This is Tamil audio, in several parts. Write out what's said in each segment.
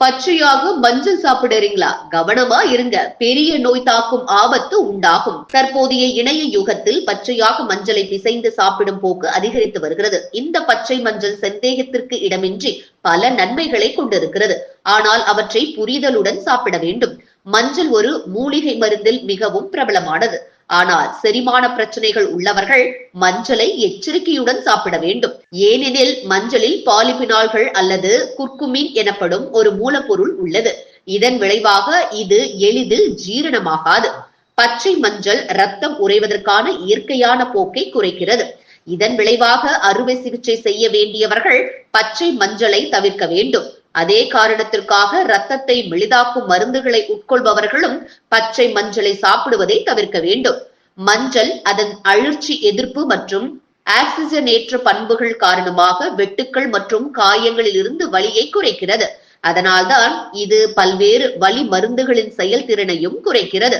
பச்சையாக மஞ்சள் சாப்பிடுறீங்களா? கவனமா இருங்க. பெரிய நோய் தாக்கும் ஆபத்து உண்டாகும். தற்போதைய இணைய யுகத்தில் பச்சையாக மஞ்சளை பிசைந்து சாப்பிடும் போக்கு அதிகரித்து வருகிறது. இந்த பச்சை மஞ்சள் சந்தேகத்திற்கு இடமின்றி பல நன்மைகளை கொண்டிருக்கிறது. ஆனால் அவற்றை புரிதலுடன் சாப்பிட வேண்டும். மஞ்சள் ஒரு மூலிகை மருந்தில் மிகவும் பிரபலமானது. ஆனால் செரிமான பிரச்சனைகள் உள்ளவர்கள் மஞ்சளை எச்சரிக்கையுடன் சாப்பிட வேண்டும். ஏனெனில் மஞ்சளில் பாலிபினால்கள் அல்லது குர்குமின் எனப்படும் ஒரு மூலப்பொருள் உள்ளது. இதன் விளைவாக இது எளிதில் ஜீரணமாகாது. பச்சை மஞ்சள் ரத்தம் உறைவதற்கான இயற்கையான போக்கை குறைக்கிறது. இதன் விளைவாக அறுவை சிகிச்சை செய்ய வேண்டியவர்கள் பச்சை மஞ்சளை தவிர்க்க வேண்டும். அதே காரணத்திற்காக ரத்தத்தை மெளிதாக்கும் மருந்துகளை உட்கொள்பவர்களும் பச்சை மஞ்சளை சாப்பிடுவதை தவிர்க்க வேண்டும். மஞ்சள் அதன் அழற்சி எதிர்ப்பு மற்றும் ஆக்சிஜனேற்ற பண்புகள் காரணமாக வெட்டுக்கள் மற்றும் காயங்களில் இருந்து வலியை குறைக்கிறது. அதனால்தான் இது பல்வேறு வலி மருந்துகளின் செயல்திறனையும் குறைக்கிறது.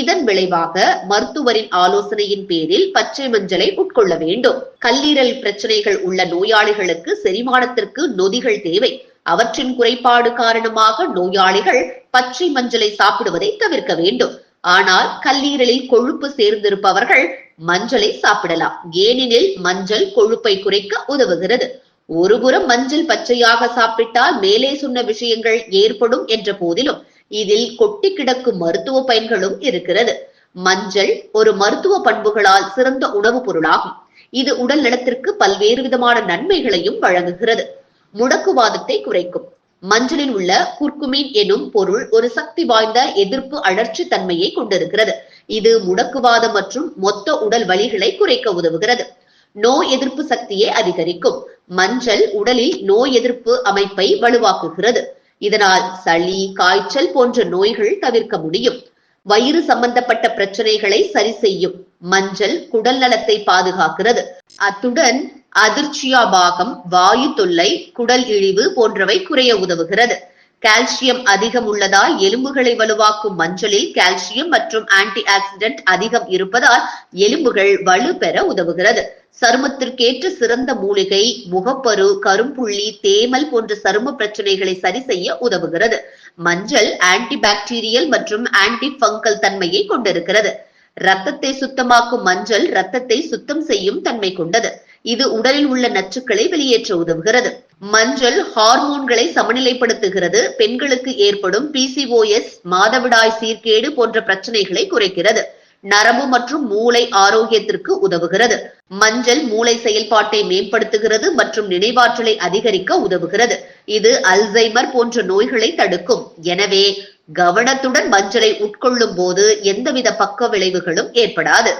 இதன் விளைவாக மருத்துவரின் ஆலோசனையின் பேரில் பச்சை மஞ்சளை உட்கொள்ள வேண்டும். கல்லீரல் பிரச்சனைகள் உள்ள நோயாளிகளுக்கு செரிமானத்திற்கு நொதிகள் தேவை. அவற்றின் குறைபாடு காரணமாக நோயாளிகள் பச்சை மஞ்சளை சாப்பிடுவதை தவிர்க்க வேண்டும். ஆனால் கல்லீரலில் கொழுப்பு சேர்ந்திருப்பவர்கள் மஞ்சளை சாப்பிடலாம். ஏனெனில் மஞ்சள் கொழுப்பை குறைக்க உதவுகிறது. ஒருபுறம் மஞ்சள் பச்சையாக சாப்பிட்டால் மேலே சொன்ன விஷயங்கள் ஏற்படும் என்ற போதிலும் இதில் கொட்டி கிடக்கும் மருத்துவ பயன்களும் இருக்கிறது. மஞ்சள் ஒரு மருத்துவ பண்புகளால் சிறந்த உணவுப் பொருளாகும். இது உடல் நலத்திற்கு பல்வேறு விதமான நன்மைகளையும் வழங்குகிறது. முடக்குவாதத்தை குறைக்கும். மஞ்சளில் உள்ள குர்குமின் எனும் பொருள் ஒரு சக்தி வாய்ந்த எதிர்ப்பு அழற்சி தன்மையை கொண்டிருக்கிறது. இது முடக்குவாதம் மற்றும் மொத்த உடல் வலிகளை குறைக்க உதவுகிறது. நோய் எதிர்ப்பு சக்தியை அதிகரிக்கும். மஞ்சள் உடலில் நோய் எதிர்ப்பு அமைப்பை வலுவாக்குகிறது. இதனால் சளி காய்ச்சல் போன்ற நோய்கள் தவிர்க்க முடியும். வயிறு சம்பந்தப்பட்ட பிரச்சனைகளை சரி செய்யும். மஞ்சள் குடல் நலத்தை பாதுகாக்கிறது. அத்துடன் அதிர்ச்சியாபாகம் வாயு தொல்லை குடல் இழிவு போன்றவை குறைய உதவுகிறது. கால்சியம் அதிகம் உள்ளதால் எலும்புகளை வலுவாக்கும் மஞ்சளில் கால்சியம் மற்றும் ஆன்டி ஆக்சிடென்ட் அதிகம் இருப்பதால் எலும்புகள் வலு பெற உதவுகிறது. சருமத்திற்கேற்ற சிறந்த மூலிகை முகப்பரு கரும்புள்ளி தேமல் போன்ற சரும பிரச்சனைகளை சரி செய்ய உதவுகிறது. மஞ்சள் ஆன்டி பாக்டீரியல் மற்றும் ஆன்டி பங்கல் தன்மையை கொண்டிருக்கிறது. ரத்தத்தை சுத்தமாக்கும் மஞ்சள் ரத்தத்தை சுத்தம் செய்யும் தன்மை கொண்டது. இது உடலில் உள்ள நச்சுக்களை வெளியேற்ற உதவுகிறது. மஞ்சள் ஹார்மோன்களை சமநிலைப்படுத்துகிறது. பெண்களுக்கு ஏற்படும் பிசிஓஎஸ் மாதவிடாய் சீர்கேடு போன்ற பிரச்சனைகளை குறைக்கிறது. நரம்பு மற்றும் மூளை ஆரோக்கியத்திற்கு உதவுகிறது. மஞ்சள் மூளை செயல்பாட்டை மேம்படுத்துகிறது மற்றும் நினைவாற்றலை அதிகரிக்க உதவுகிறது. இது அல்சைமர் போன்ற நோய்களை தடுக்கும். எனவே கவனத்துடன் மஞ்சளை உட்கொள்ளும் போது எந்தவித பக்க விளைவுகளும் ஏற்படாது.